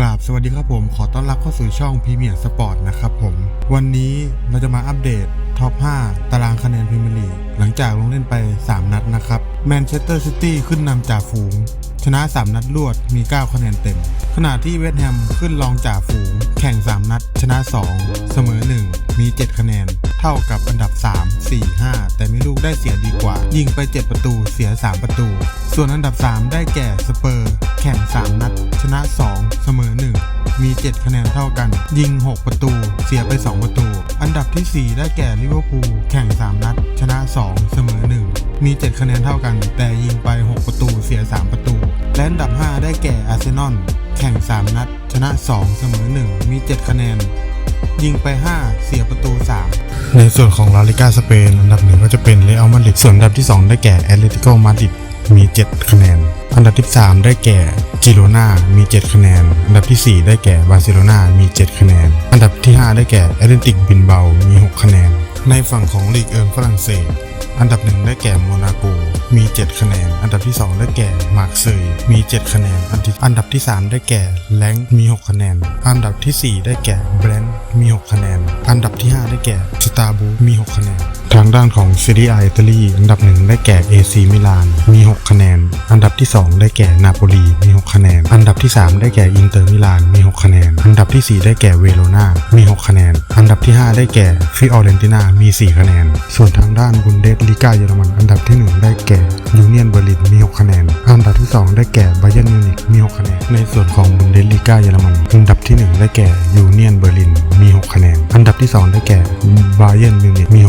กราบสวัสดีครับผมขอต้อนรับเข้าสู่ช่องพ r e เมียร์สปอร์ตนะครับผม วันนี้เราจะมาอัปเดตท็อป 5 ตารางคะแนนพรีเมียร์ลีกหลังจากลงเล่นไป 3 นัดนะครับแมนเชสเตอร์ซิตี้ขึ้นนำจ่าฝูง ชนะ 3 นัดรวดมี 9 คะแนนเต็ม ขณะที่เวสต์แฮมขึ้นรองจ่าฝูง แข่ง 3 นัด ชนะ 2 เสมอ 1 มี 7 คะแนน เท่ากับอันดับ 3 4 5 แต่มีลูกได้เสียดีกว่า ยิงไป 7 ประตูเสีย 3 ประตู ส่วนอันดับ 3 ได้แก่สเปอร์ 7 คะแนนเท่ากัน ยิง 6 ประตู เสียไป 2 ประตู อันดับทีสี่ 4 ได้แก่ลิเวอร์พูลแข่ง 3 นัด ชนะ 2 เสมอ 1 มี 7 คะแนนเท่ากัน แต่ยิงไป 6 ประตู เสีย 3 ประตู และอันดับ 5 ได้แก่อาร์เซนอลแข่ง 3 นัด ชนะ 2 เสมอ 1 มี 7 คะแนน ยิงไป 5 เสียประตู 3 ในส่วนของลาลิกาสเปนอันดับหนึ่งก็จะเป็นเรอัลมาดริดส่วนอันดับที่ 2 ได้แก่แอตเลติโกมาดริดมี 7 คะแนน อันดับที่ 3 ได้แก่ กิโรนามี 7 คะแนน อันดับที่ 4 ได้แก่บาร์เซโลนามี 7 คะแนน อันดับที่ 5 ได้แก่แอตเลติกบินเบา มี 6 คะแนน ในฝั่งของลีกเอิงฝรั่งเศส อันดับหนึ่งได้แก่โมนาโก มี 7 คะแนน อันดับที่ 2 ได้แก่มาร์กเซยมี 7 คะแนน อันดับที่ 3 ได้แก่แลงมี 6 คะแนน อันดับทีสี่4 ได้แก่แบรนท์มี 6 คะแนน อันดับที่ 5 ได้แก่สตาร์บูมี 6 คะแนน ทางด้านของซีรีอาอิตาลีอันดับหนึ่งได้แก่ AC มิลานมี 6 คะแนน อันดับที่ 2 ได้แก่นาโปลีมี 6 คะแนน อันดับที่ 3 ได้แก่อินเตอร์มิลานมี 6 คะแนน อันดับทีสี่4 ได้แก่เวโรนามี 6 คะแนน อันดับที่ 5 ได้แก่ฟิออเรนตินามี 4 คะแนน ส่วนทางด้านบุนเดสลิกาเยอรมัน อันดับที่ 1 ได้แก่ยูเนียนเบอร์ลินมี 6 คะแนน อันดับที่ 2 ได้แก่ไบเยร์นมิวนิกมี 6 คะแนน ในส่วนของบุนเดสลิกาเยอรมัน อันดับที่ 1 ได้แก่ยูเนียนเบอร์ลินมี 6 คะแนน อันดับที่ 2 ได้แก่ไบเยร์นมิวนิกมี 6